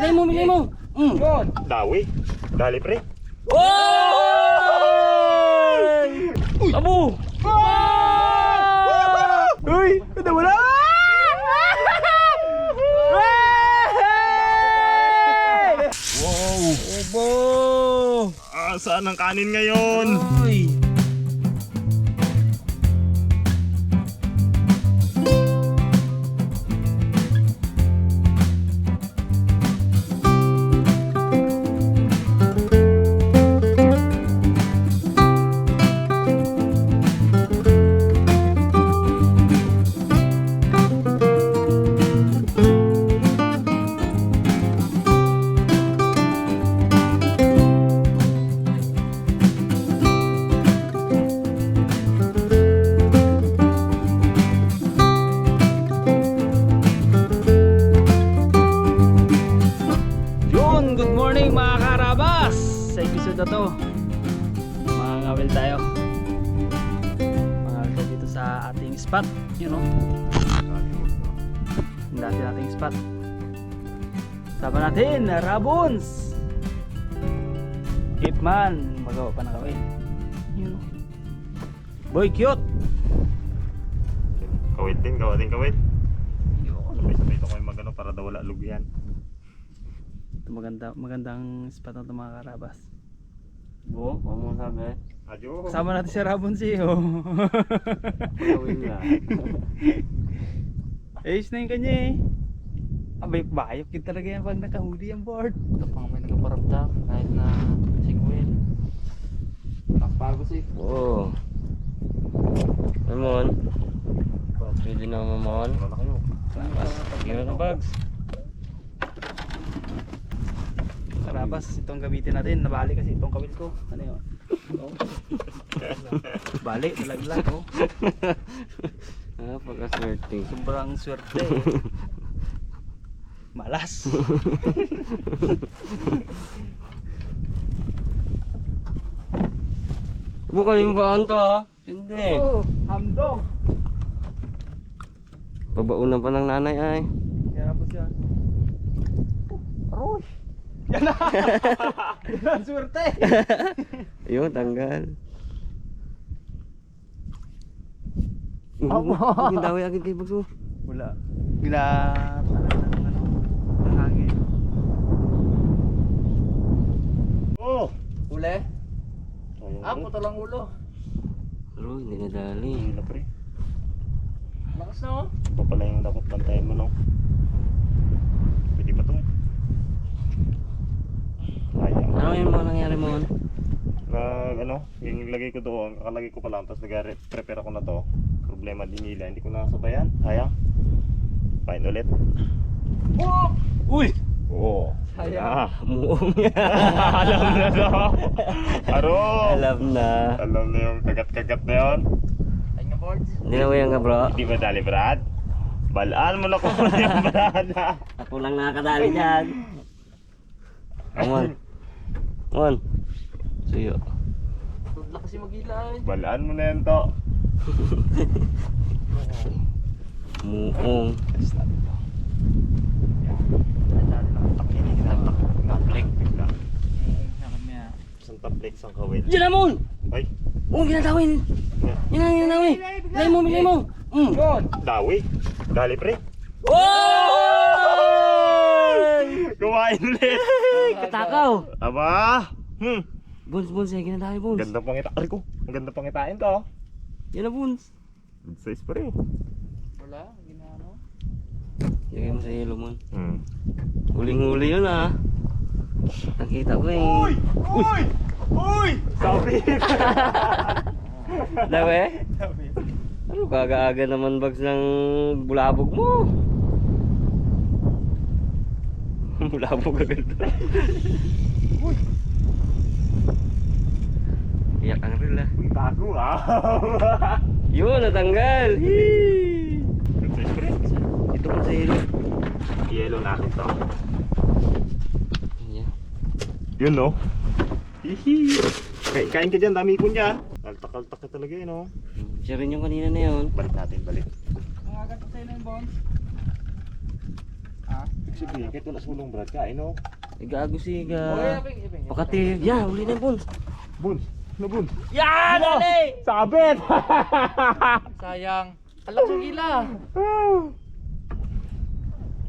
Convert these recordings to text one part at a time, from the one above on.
Bilay mo, bilay mo. Mm. Dawi. Dali pre. Oy! Abo! Uy! Ito wala! Wow. Obo! Ah, saan ang kanin ngayon? Na to, mga ngawil tayo. Mga ngawil dito sa ating spot, you know. Ang dati nating spot. Sama natin, Rabons! Kipman, magawa pa na kawin. You know. Boy, cute! Kawit din, gawa din kawit. Sabay-sabay ito kayo magano para daw wala lugyan. Maganda, magandang spot na ito mga karabas. Bo, huwag mo sabi. Adyo. Kasama natin si Rabons eh, oh. Gawin nga. Ayos na yung kanya eh. Abay, bayok yun talaga yan pag nakahuli ang board. Ito pang may nagparamdam kahit na singwin. Nakpago si. Oo. Mamon. Pwede na mamon. Ano na kayo? Gino ng bags. Karabas, itong gamitin natin. Nabali kasi itong kawil ko. Ano yun? Oh. Bali, nalaglag oh. Ah, pagkaswerte. Sobrang swerte. eh. Malas. Bukalim ba to ha? Hindi. oh, hamdong. Pabaunan pa ng nanay ay. Karabas yan. Aroy! Yan na! Yan ang swerte! Ayun, tanggal. Abo. Yung dawi agad kay Bagso. Wala. Ng ano. Oh! Uli? Ah, puto lang ulo. Pero hindi nadali. Ayun na pre. Lakas na oh. Ito pala yung dapat bantayan mo no. Pwede ba to? Sayang. Ano yung mga nangyari mo? Nag ano, yung lagay ko doon, kakalagay ko pa lang, tapos nag-prepare ako na to. Problema din nila, hindi ko nakasabayan. Sayang. Fine ulit. Oh! Uy! Oo. Sayang. Ah, Muong. alam na to. Aro! Alam na. Alam na yung kagat-kagat na yun. Ay nga boards. Hindi na yan nga bro. Hindi ba dali, Brad? Balaan mo na ko yung Brad. ha? Ako lang nakakadali dyan. Come on. Come on. Suyo. Tudla kasi magila eh. Balaan mo na yan to. Muong. Taplik. Isang kawin. Diyan na mon! Ay, Oh, ginadawin. Yan ang ginadawin. Bilay mo, bilay mo! Mm. Dawi. Dali, pre. Oy! Kumain ulit. Katakaw. Aba. Hmm. Buns, buns. Yan ginadawin, buns. Ganda pang ita. Aray ko. Ang ganda pang itain to. Yan na, buns. Good size pa rin. Wala. Ginano. Lagay mo sa yelo mo. Hmm. Huling-huli yun ah. Nakita ko eh. Uy! Uy! Sabi! Dawe? Ano kaga-aga naman bags ng bulabog mo? Bulabog agad. Iyak ang reel ah. Tago ah. Yun, natanggal. Pa. Ito ko sa yelo. Yellow natin to. Yan. Yun no. Hihi. Kain, kain ka dyan, dami ko dyan. Altak-altak ka talaga yun no. Siya rin yung kanina na yun. Balik natin, balik. Ang agad pa sa'yo na yung bones. Sabihin, kahit wala sulong brad, kain no? Eh, gago si Okay, ga. iping, iping. Pakati. Yan, huli na yung buns. Buns! Ano buns? Yan! Dali! Sabit! Sayang. Alam mo gila.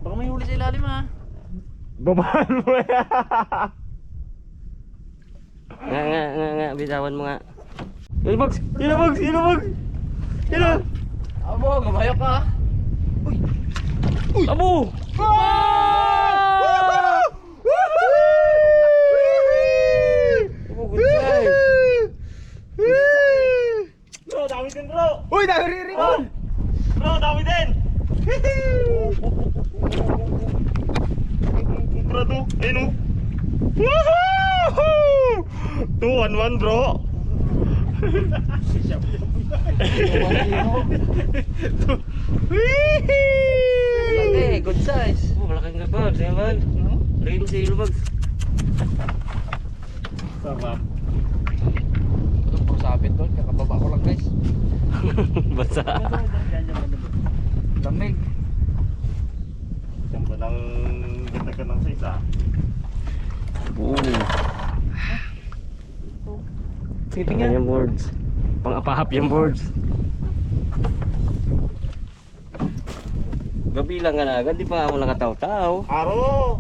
Baka may huli sa ilalim ha. Babaan mo yan! Nga, nga, nga, nga. Bitawan mo nga. Yun, Bugs! Na, Bugs! Na, Bugs! Na! Abo, gabayo ka. Abo! Abo, good size! Bro, dami din bro! Uy, naririnig! Bro, dami din! Bro, to. Ayun o. Woohoo! 2-1-1 bro. Laki, good size. Oh, malaking nga, Bugs. Ayan, Bugs. Lagay mo sa. Sarap. Ito po sabit doon, kakababa ko lang guys. Basa. Lamig. Yan ba ng ganda ka ng size ah? Oo. Sige, Yan yung boards. Pang-apahap yung boards. Gabi lang ka na agad, di pa ako nakataw-taw. Aro!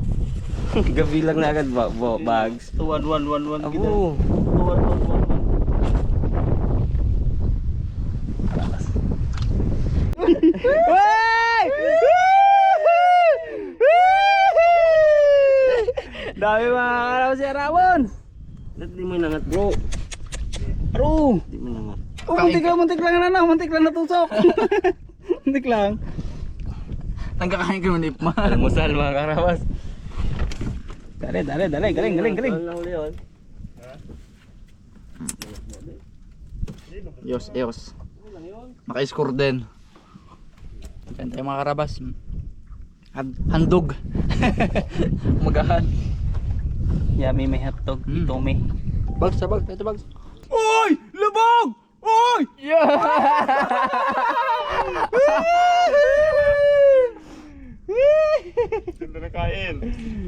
Gabi lang na agad, ba bo- bags. 1-1-1-1 Abo. Dami mga karaw si Aramon! Ba't di mo nangat, bro? Aro! Di mo nangat. Oh, muntik lang, muntik lang na muntik lang natusok. muntik lang. Nagkakain ka ng ipma. Almusal mga karawas. Dali, dali, dali, galing, galing, galing. Yun. Yos, yos. Naka-score din. Tayo mga karabas. Han- Handog. Magahan. Yummy may hotdog, Mm. ito may. Bags sa bags, ito bags. Uy! Lubog! Uy! Ganda na kain.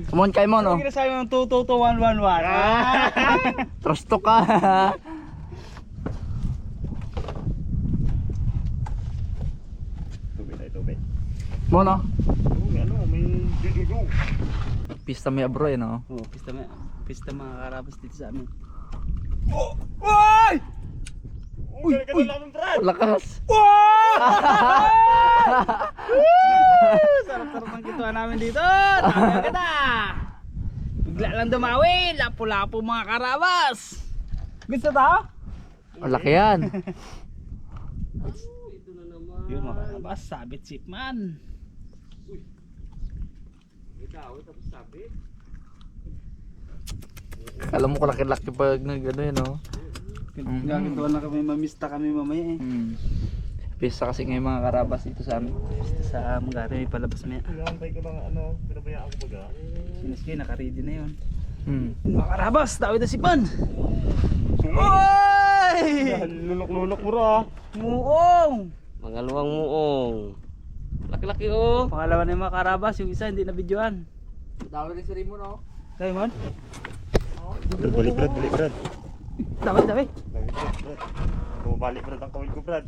Come on, kain mo no. Ang sinasabi ng 2 2 1 1 1 Trusto ka. Tubig tayo, tubig. Mo no. Oh, ano, may. Pista may abro eh no. Oh, pista may pista mga karabas dito sa amin. Uy! Uy! Uy! Brad! Lakas. Sarap-sarap ng kituan namin dito. Tama ka Bigla lang dumawi. Lapo-lapo mga karabas. Gusto ta? Laki yan. Yun mga karabas, sabit sip man. Alam mo ko laki-laki pag nag ano yun no. Mhm. Gagawin na kami, mamista kami mamaya eh. Hmm. Pista kasi ngayon mga karabas dito sa amin. Sa Mugari may palabas maya. Pinahantay ko ng ano, pinabayaan ko baga. Siniski, naka-ready na yun. Hmm. Mga karabas, tawid na si Pan. Oy! Lunok-lunok mo ra. Muong! Mga luwang muong. Laki-laki oh. Pangalawa na yung mga karabas, yung isa hindi na videoan. Dami rin sa Rimo no. Kayo man? Brad, balik Brad, balik Brad. Dami, dami. Balik Brad, Brad. Bumabalik Brad ang kawil ko Brad.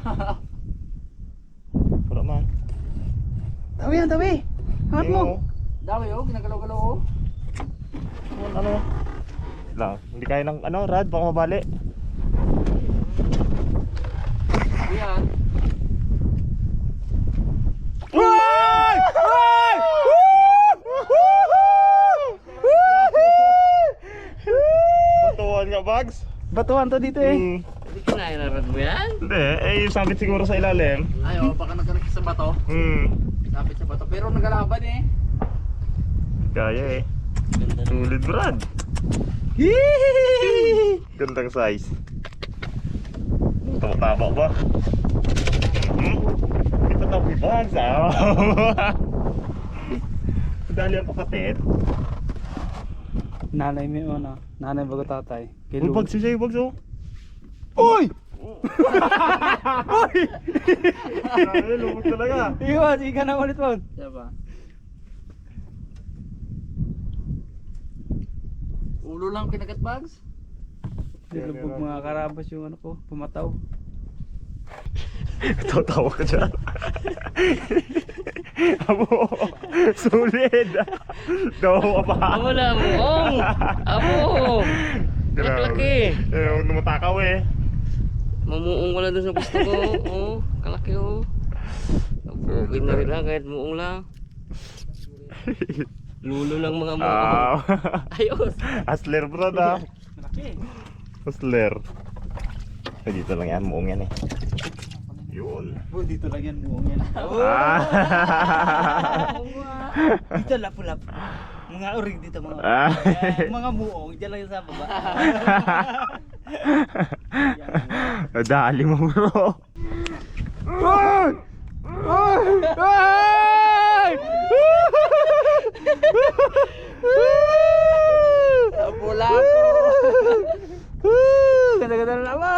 Pura man. Dami yan, dami. Hangat mo. Ayun, Dami oh, ginagalaw-galaw oh. oh. Ano? Lang, hindi kaya ng ano, Rad, baka mabali. Yan. Uy! Uy! Batuan nga, Bags. Batuhan to dito eh. Hmm. Hindi kinairaran mo yan? Hindi, eh, yung sabit siguro sa ilalim. Ay oh, baka nagkaroon sa bato. Hmm. Sapit sa bato. Pero nagalaban eh. Kaya eh. Ganda na. Sulit, Brad. Hihihihi. Gandang size. Tama ba? ng bugs ah. Dali ang kapatid. Nanay may una. Nanay bago tatay. Kay Uy, Lou. bugs siya, bugs oh. Uy! Uy! Ay, lumot talaga. Iwan, ika na ulit mo. Diba? Ulo lang kinagat bags? Dilubog mga karabas yung ano ko, pumataw. Ka dyan. Abo, sulit. Daw ka pa. Amo na, muong! Amo! Kalaki! Eh, huwag na matakaw eh. Mamuong ko lang doon sa gusto ko. Oh, kalaki oh. Na rin lang kahit muong lang. Lulo lang mga muong. Ah, Ayos! Hustler bro da. Malaki. Ay, dito lang yan, muong yan eh. Yun. Oh, dito lang yan buong yan. Ah. Dito lapu-lapu. Mga urig dito mga Ah. Ayan, mga muong, dyan lang sa baba. Dali mo bro. Ay! Ay! Ay! Pula ko.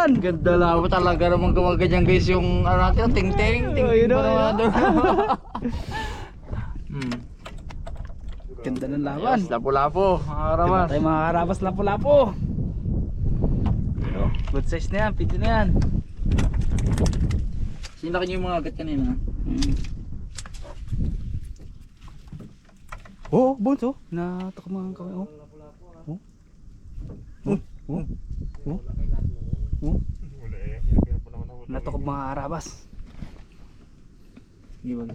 Naman. Ganda lang talaga naman gumaganyan guys yung ano natin, ting ting ting Oh, yun naman na. doon. Hmm. Ganda ng laban. Yes, lapo-lapo, mga karamas. Tayo mga karabas lapo-lapo. Good size na yan, pito na yan. Sinaki niyo yung mga agat kanina. Mm. Oh, bones oh. Natak mga kamay oh. Oh. Oh. Oh. Oh. Oh. Wala eh. Hirap-hirap pa naman ako. Natak mga karabas. Giwag.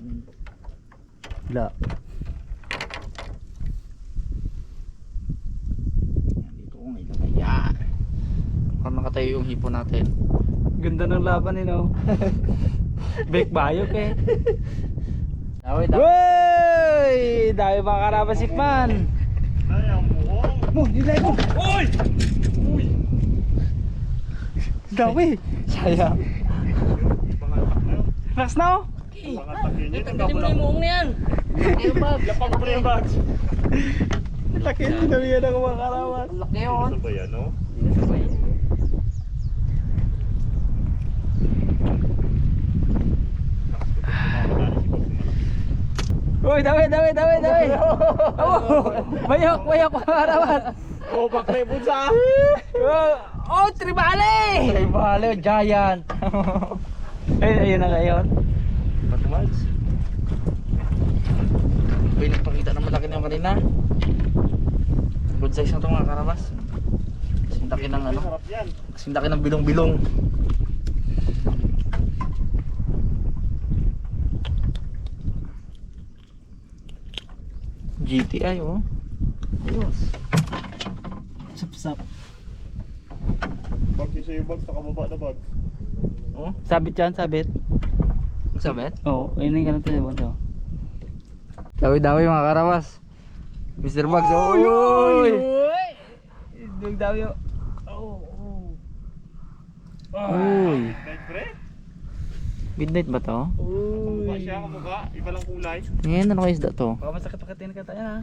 La. Yan, dito ko ngayon. Ayan. Parang nakatayo yung hipo natin. Ganda ng laban eh no. Bek bayok eh. Dawi, dawi. Woy! Dami mga karabas man. Ay, ang muong. Mo, nilay mo. Oy! Uy! Dami. Sayang. Pangatak na oh. Tanggalin mo yung muong na yan! Lapag mo yung bags. Laki ng dami yan ako mga karabas. Laki yun. Ano ba yan, no? Uy, dami, dami, dami, dami. Oh, bayok, bayok mga karabas. Oh, bakre po sa. Oh, oh tribale! Ay, bale, giant. Ay, ayun na ngayon. Matumags. Uy, nagpakita ng malaki na kanina. Good size na ito mga karabas. Sindaki ng ano, sindaki ng bilong-bilong. GTI oh. Ayos. Sap-sap. Bags yung sa'yo bags, nakababa na bags. Oh, Sabit yan, sabit. sabit? Oo, oh, ayun yung ganun tayo. Bonso. Dawi-dawi mga karawas. Mr. Bugs, oh. Uy! Uy! Dug daw yun. Oh, oh. Uy! Pre. Midnight ba to? Uy. siya, kamukha. Iba lang kulay. Ngayon, ano kayo isda to? Baka masakit pakitin ka tayo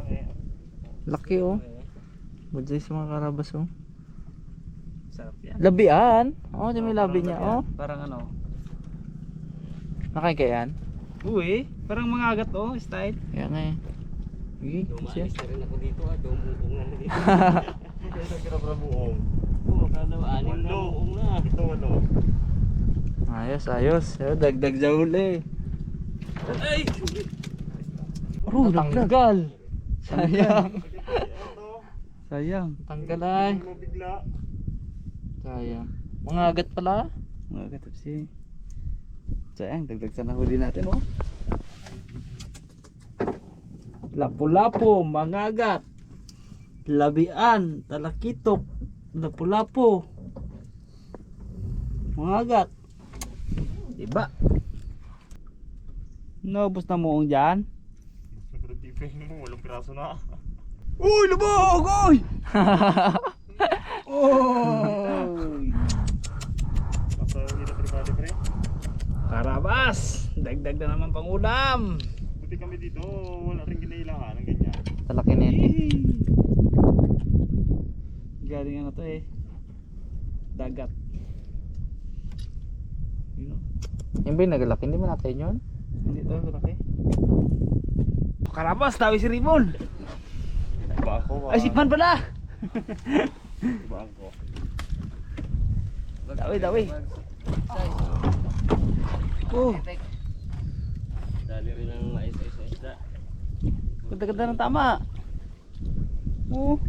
pa ngayon. Laki oh. Good size mga karabas oh. Sarap yan. Labian? Oh, di may Oh, labi niya labian. oh. Parang ano. Nakain kaya yan? Uy, parang mga agat oh, style. Kaya nga eh. Uy, siya. Dumaalis na rin ako dito ah, dumuong na rin. Ito yung kirabra buong. Oo, kala anim na muong na. Ito ano. Ayos, ayos. Ayos, dagdag sa huli. Ay! Oh, tanggal. Sayang. Sayang. Tanggal ay. Bigla. Sayang. Mga agat pala. Mga agat si. Sayang, dagdag sa nahuli natin oh. Lapu-lapo, mangagat. Labian, talakitok, lapu-lapo. Mangagat. Diba? Naubos na moong dyan. Sobrang tipin mo, walang piraso na. Uy, lubog! Uy! Uy! Basta hirap rin bali pre. Karabas! Dagdag na naman pang ulam! Buti kami dito, wala rin kinailangan ng ganyan. Talaki nito. Yee! Galing ano to eh. Dagat. Yun oh. Yung ba yung nagalaki? Hindi mo natin yun? Hindi to, malaki. Karabas, tawi si Rimon! Ba ako Ay, si Pan pala! Ibang ko. Dawi, dawi. Oh, Dali rin ang mais mais isda. ganda-ganda ng tama. Oh,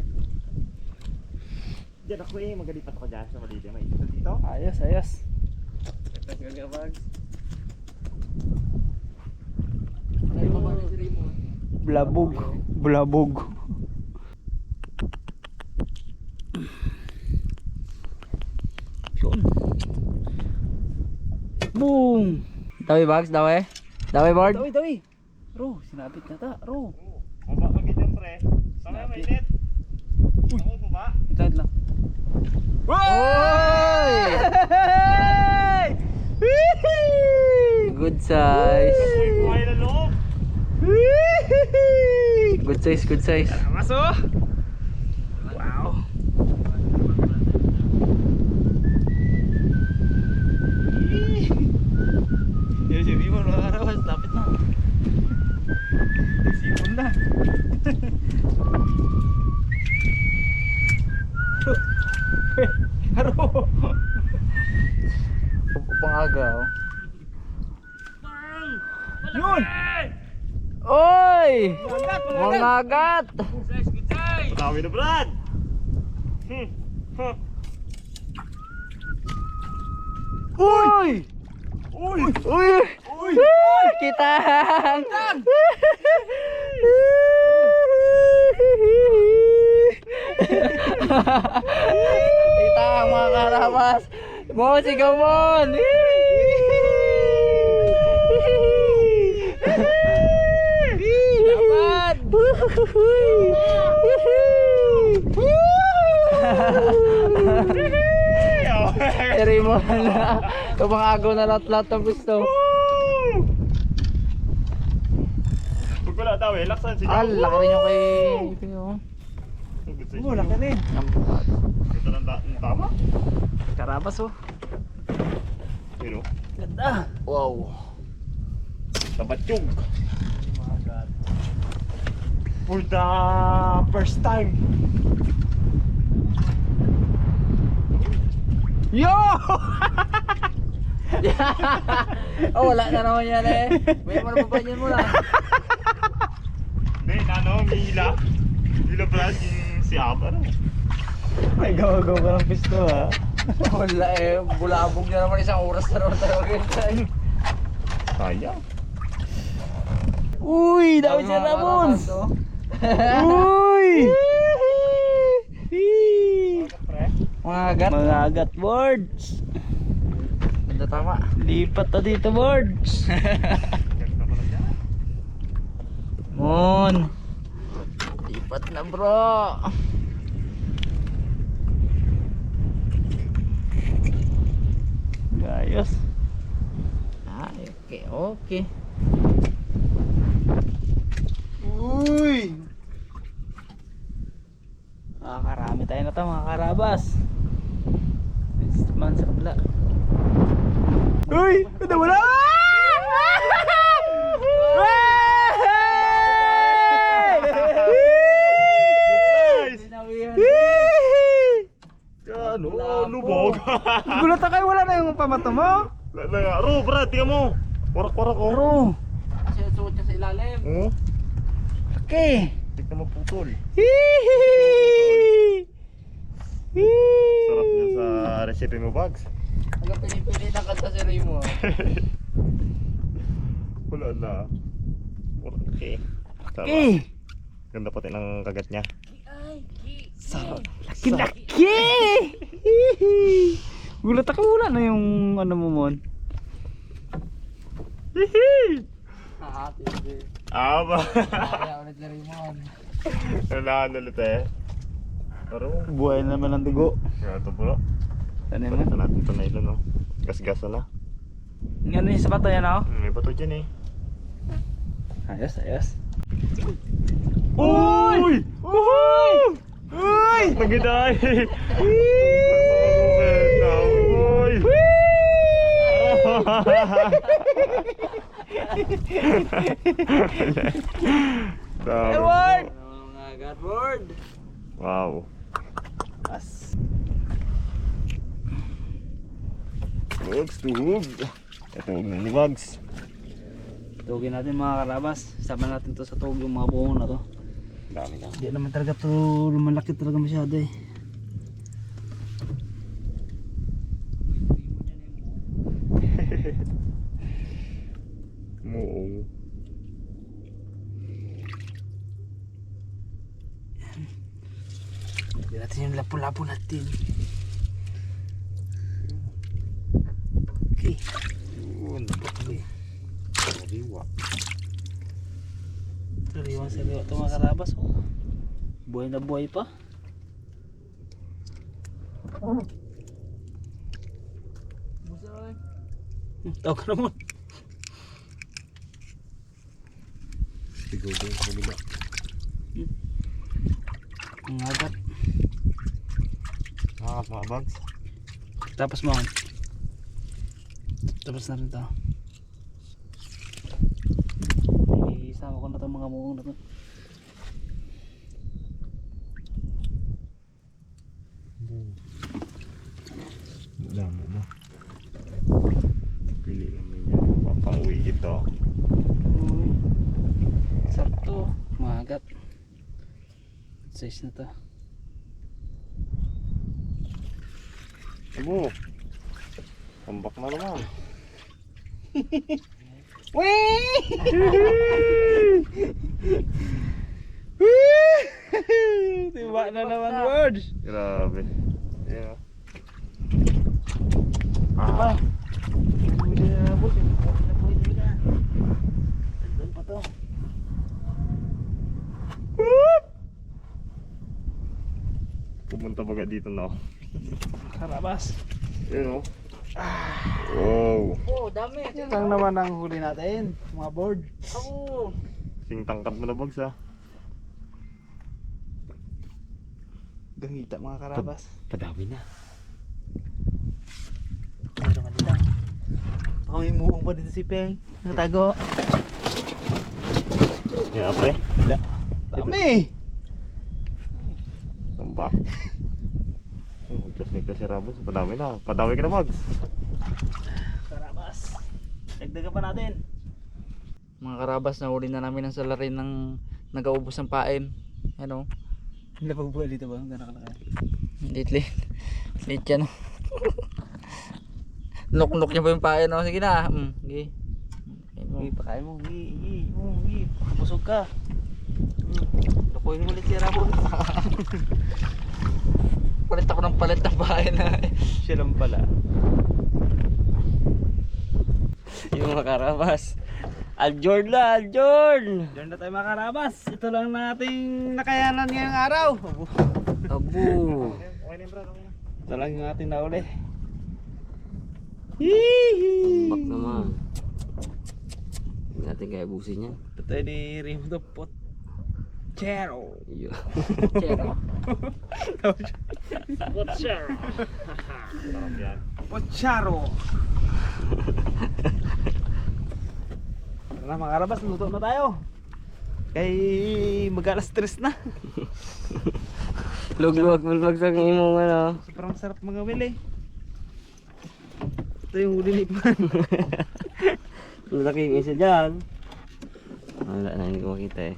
Diyan ako eh, magalipat ako dyan sa Malili. May isa dito. ayos, ayos. Ito nga bags. Blabog. Blabog. Yun. Boom! Dawi bags, dawi. Dawi board. Dawi, dawi. Ro, sinabit na ta. Ro. Baba ka ganyan pre. Sana may net. Ako baba. Ito lang. Oy! Good size. Uy. Good size, good size. Maso! Wow! Yung si Vivo, mga karawas, lapit na. Sipon na. Haro! Pang aga, oh. Yun! Oy! Mangat, Mga agat! Dami na Brad. Hmm. Huh. Uy! Uy! Uy! Uy! Kitang! Kitang mga karabas! Mo, sigaw mo! Dapat! Eri mo na. Tumangagaw na lahat-lahat ng gusto. Pag wala daw eh, laksan sigaw. Ah, laki rin yung kay... Oh, laki rin. Ito ng ta- ng tama. Karabas oh. Pero, Ganda. Wow. tabatyog. For the first time. Yo! oh, wala na naman yan eh. May mo na babanyan mo lang. Hindi, ano, may hila. Hila yung si Aba. Ano? May gawa-gawa ka ng pisto ha. Wala eh. Bulabog na naman isang oras na naman tayo magintay. Sayang. Uy, dami siya Ramon. Uy! Mga agat. Mga agat boards. Ganda tama. Lipat na dito boards. Mon. Lipat na bro. Ayos. Ah, okay, okay. Uy! Makakarami tayo na to mga karabas. Next man sa kabila. Uy! Ano wala? Good size! Sinawihan. Ano? Lubog. Gulat kayo wala na yung pamato mo? Wala na nga. Ro, Brad, tingnan mo. Warak-warak oh. Bro, Kasi suot siya sa ilalim. Oh, okay. tignan mo putol. Hihihi! Sarap niya sa recipe mo, Bags. Hanggang pinipili ng kanta si Remo. ah. Wala na. Okay. Sarap. Okay. Ganda pati ng kagat niya. Sarap. Laki-laki! Hihi! Gulat ako wala na yung ano mo mon. Ah, ba? Kailangan ulit eh. Pero, Buhay na naman ang dugo. ito bro. Ano Palitan mo? natin ito na ilan, no? Gas-gasa na. Ano yung sapato yan ako? Hmm, may bato dyan eh. Ayos, ayos. Uy! Uy! Uy! Nagiday! Agat board. Wow. Karabas. Bugs, tuhog. Ito, huwag na ni Bugs. Tugin natin mga karabas. Sama natin to sa tug yung mga buong na to. Dami na. Hindi naman talaga to lumalaki talaga masyado eh. Muong. Hindi lapu-lapu natin. Okay. Yun. Okay. Sariwa. Sariwang sariwa ito mga karabas. Oh. Buhay na buhay pa. Hmm, Tawag ka naman. Siguro yung kabila. Ang agat. Mga Bugs. Tapos mo. Tapos na rin to. Isama ko na itong mga buong na to. Dami na. Pili naman yan. Papauwi ito. Sakto. Magat. Size na to. Abo. Tambak na naman. Tiba na naman words. Grabe. Yeah. Diba? Pa to. Pumunta baga dito na. Karabas. Yun o. Wow. Oh, dami. Yan lang naman ang huli natin. Mga board. Oh. Sing tangkad mo na Bugs ha. Gangita mga karabas. Padami na. Ano naman dito? Baka may muong pa dito si Peng. Natago. Yan pre. Dami! Tambak. Oh, just like kasi Rabos. Padami na. Padami ka na Bugs. Karabas. Dagdagan pa natin. Mga karabas, nahuli na namin ang salarin ng nagaubos ng pain. Ano? Lapagbuhay dito ba? Gano'n kalaki? Lit lit. Lit yan. Nok-nok niya pa yung pain. No? Sige na. Mm, mo. Hindi, pakain mo. Hindi, hindi, hindi. Busog ka. Lukuhin mo ulit si Rabon. Palit ako ng palit ng pain. Siya lang pala. Yung mga karabas. Aljorn na, Aljorn! Diyan na tayo mga karabas. Ito lang nating nakayanan ngayong araw. Abo. Abo! Okay na. Okay na. Ito lang yung ating nauli. Hihi! Tambak naman. Hindi natin kaya busin yan. Ito tayo ni Rimundo Pot. Chero. Chero. Pochero. Sarap yan. Pocharo. Tara mga karabas, luto na tayo. Kay mag-alas stress na. Lugluwag mo sa imong ano. Sobrang sarap mga wili. Ito yung huli ni Pan. Lalaking isa dyan. Wala na, hindi ko makita eh.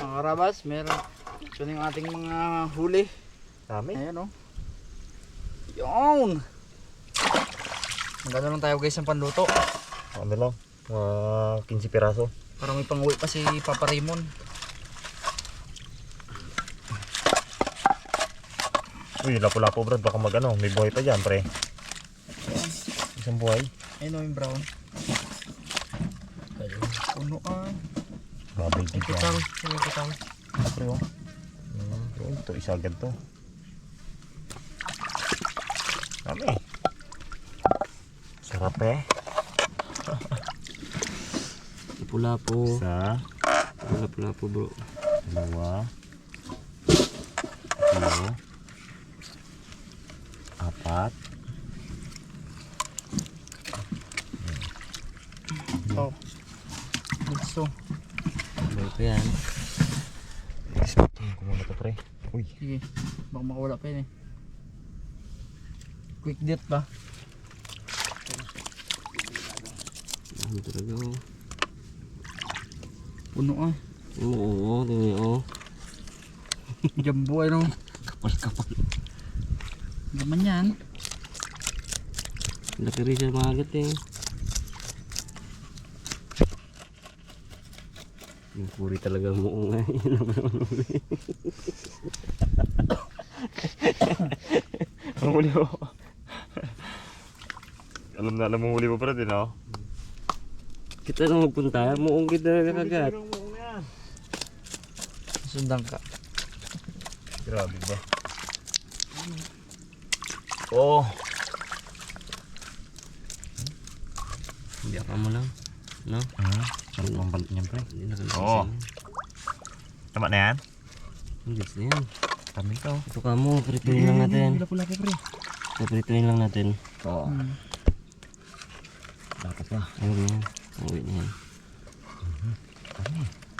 Mga karabas, meron. Ito yung ating mga huli. Dami. Ayan o. Yun! Maganda lang tayo guys ng panluto. Ano lang. Mga 15 piraso. Para may panguwi pa si Papa Raymond. Uy, lapo-lapo Brad. Baka mag ano. May buhay pa dyan pre. Isang buhay. Ayun o yung brown. Puno ah. Babay May dito. kitaw. May kitaw. Pre oh. Hmm, yun, ito isa agad to. Dami. Sarap eh. Pula po. Isa, Pula pula po bro. dalawa, tatlo, apat, Oh. Gusto. Bro pa yan. Tingnan ko muna to pre. Uy. Sige. Baka makawala pa yun eh. Quick death ba? Ano talaga oh. Puno ah. Oo, oo, tingin oh. Jumbo ano. Kapal kapal. Gaman yan. Laki rin siya mga agat eh. Yung puri talaga mo nga. Yun ang manuli. Ang huli ko. alam na alam mo huli mo pa rin, no? Kita na magpunta, muong kita na kagat. Sundan ka. Grabe ba? Oh, Hindi ako mo lang. No? hmm. Sarap ang balat niyan, pre. Hindi na kalasa Oo. Tama na yan? Na yan. Kami to. Ito ka mo, prituin lang natin. pula pa, pre. Ito, prituin lang natin. Oo. Hmm. Dapat pa. Ayun yan. Uwi na yan.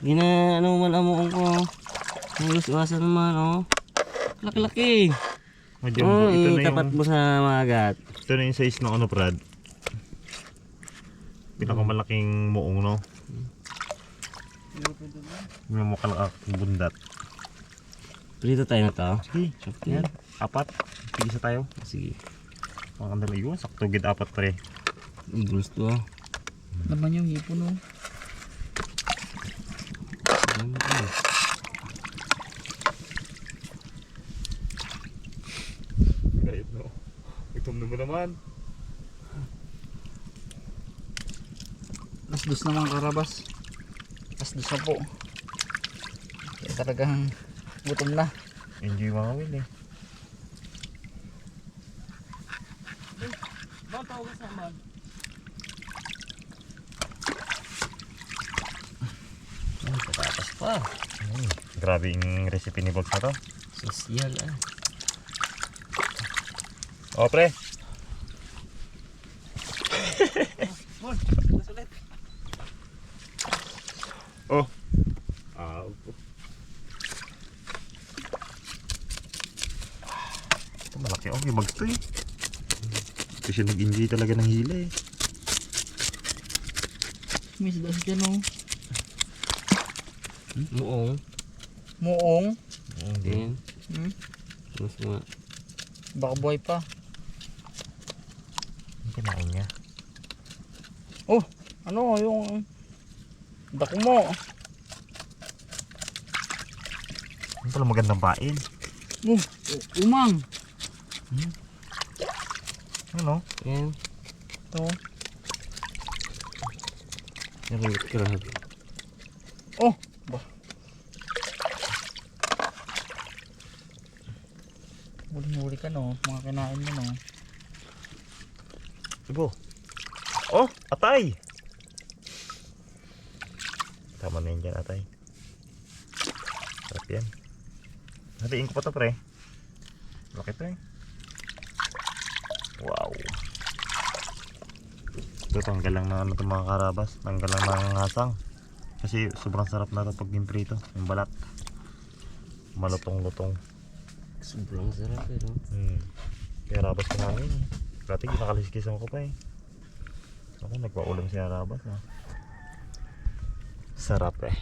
Hindi na, ano man amuong ko. Naiwas-iwasan naman, oh. Laki-laki. Medyo, Oo, ito na itapat mo sa mga agat. ito na yung size ng ano, Brad. Pinakamalaking muong, no? Yung mukha lang bundat. Prito tayo na to. Sige, Sakto yan. Apat. Tigisa tayo. Sige. Mga kandala yun. Sakto gid apat, pre. Eagles to, ah. Naman yung hipon oh. Gayet, no? Itom na mo naman. Asdos na mga karabas. Asdos na po. Kaya talagang gutom na. Enjoy mga win, eh. Ay, patatas pa. Grabe yung recipe ni Bogs na to. Sosyal, ah. O, pre. oh. Upo. Ito malaki. Oh, may bags to eh. Siya nag-enjoy talaga ng hila eh. May isda siya no. Muong. Muong. Ayan. Hmm? Mas mga. Baka buhay pa. Ang kinain niya. Oh, ano yung dako mo. Pala magandang pain. Oh, umang. Ano? Ayan. To. Grabe, grabe. Oh, ba. Huli-huli ka no, mga kinain mo no. Ibo. Oh, atay! Tama na yun dyan, atay. Sarap yan. Hatiin ko pa to, pre. Laki eh. Wow. Ito, tanggal lang na ano to mga karabas. Tanggal lang ng hasang. Kasi sobrang sarap na to pag ginprito. Yung balat. Malutong-lutong. Sobrang sarap eh, no? Hmm. Kaya rabas ko namin. eh. Dati kinakaliskisan ko pa eh. Ako nagpaulam si Arabas ha. Sarap eh.